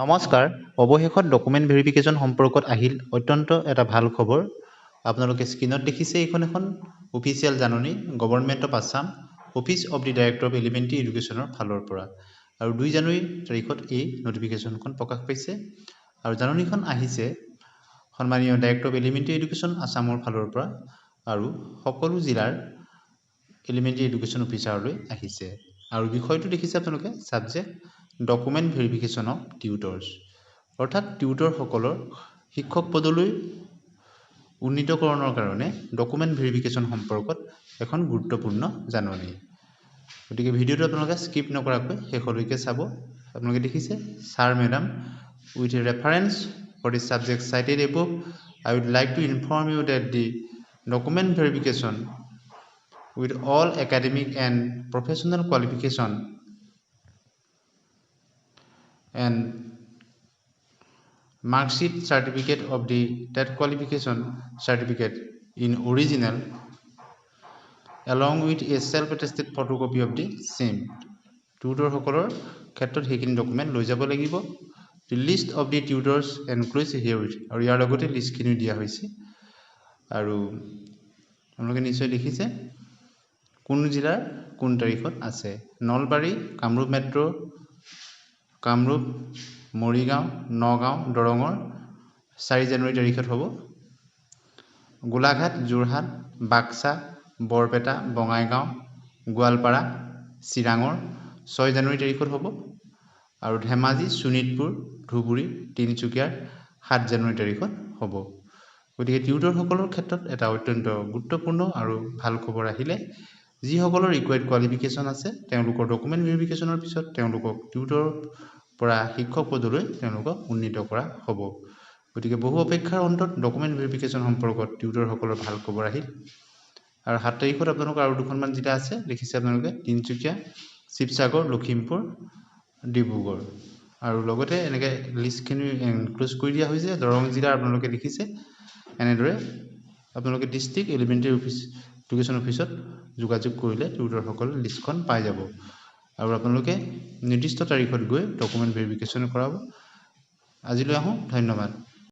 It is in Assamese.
নমস্কাৰ। অৱশেষত ডকুমেণ্ট ভেৰিফিকেশ্যন সম্পৰ্কত আহিল অত্যন্ত এটা ভাল খবৰ। আপোনালোকে স্ক্ৰীণত দেখিছে এইখন এখন অফিচিয়েল জাননী government of Assam office of the director of elementary এডুকেশ্যনৰ ফালৰ পৰা। আৰু দুই জানুৱাৰী তাৰিখত এই নটিফিকেশ্যনখন প্ৰকাশ পাইছে। আৰু জাননীখন আহিছে সন্মানীয় ডাইৰেক্টৰ অফ এলিমেণ্টেৰী এডুকেশ্যন আছামৰ ফালৰ পৰা আৰু সকলো জিলাৰ এলিমেণ্টেৰী এডুকেশ্যন অফিচাৰলৈ আহিছে। আৰু বিষয়টো দেখিছে আপোনালোকে subject document verification of tutors অৰ্থাৎ টিউটৰসকলৰ শিক্ষক পদলৈ উন্নীতকৰণৰ কাৰণে ডকুমেণ্ট ভেৰিফিকেশ্যন সম্পৰ্কত এখন গুৰুত্বপূৰ্ণ জাননী। গতিকে ভিডিঅ'টো আপোনালোকে স্কিপ নকৰাকৈ শেষলৈকে চাব। আপোনালোকে দেখিছে sir madam with reference for the subject cited above I would like to inform you that the document verification with all academic and professional qualification and mark sheet certificate of the that qualification certificate in original along with a self attested photocopy of the same. টিউটৰসকলৰ ক্ষেত্ৰত সেইখিনি ডকুমেণ্ট লৈ যাব লাগিব। The list of the tutors here with আৰু ইয়াৰ লগতে লিষ্টখিনিও দিয়া হৈছে। আৰু আপোনালোকে নিশ্চয় দেখিছে কোন জিলাৰ কোন তাৰিখত আছে? নলবাৰী কামৰূপ মেট্ৰ' কামৰূপ মৰিগাঁও নগাঁও দৰঙৰ চাৰি জানুৱাৰী তাৰিখত হ'ব। গোলাঘাট যোৰহাট বাক্সা বৰপেটা বঙাইগাঁও গোৱালপাৰা চিৰাঙৰ ছয় জানুৱাৰী তাৰিখত হ'ব আৰু ধেমাজি শোণিতপুৰ ধুবুৰী তিনিচুকীয়াৰ সাত জানুৱাৰী তাৰিখত হ'ব। গতিকে টিউটৰসকলৰ ক্ষেত্ৰত এটা অত্যন্ত গুৰুত্বপূৰ্ণ আৰু ভাল খবৰ আহিলে যিসকলৰ ৰিকুৱাৰ্ড কোৱালিফিকেশ্যন আছে তেওঁলোকৰ ডকুমেণ্ট ভেৰিফিকেশ্যনৰ পিছত তেওঁলোকক টিউটৰৰ পৰা শিক্ষক পদলৈ তেওঁলোকক উন্নীত কৰা হ'ব। গতিকে বহু অপেক্ষাৰ অন্তত ডকুমেণ্ট ভেৰিফিকেশ্যন সম্পৰ্কত টিউটৰসকলৰ ভাল খবৰ আহিল। আৰু সাত তাৰিখত আপোনালোকৰ আৰু দুখনমান জিলা আছে দেখিছে আপোনালোকে তিনিচুকীয়া শিৱসাগৰ লখিমপুৰ ডিব্ৰুগড়। আৰু লগতে এনেকৈ লিষ্টখিনি এনক্ল'জ কৰি দিয়া হৈছে দৰং জিলাৰ আপোনালোকে দেখিছে। এনেদৰে আপোনালোকে ডিষ্ট্ৰিক্ট এলিমেণ্টেৰী অফিচ এডুকেশ্যন অফিচত যোগাযোগ কৰিলে টিউটৰসকলে লিষ্টখন পাই যাব। আৰু আপোনালোকে নিৰ্দিষ্ট তাৰিখত গৈ ডকুমেণ্ট ভেৰিফিকেশ্যন কৰাব। আজিলৈ আহোঁ ধন্যবাদ।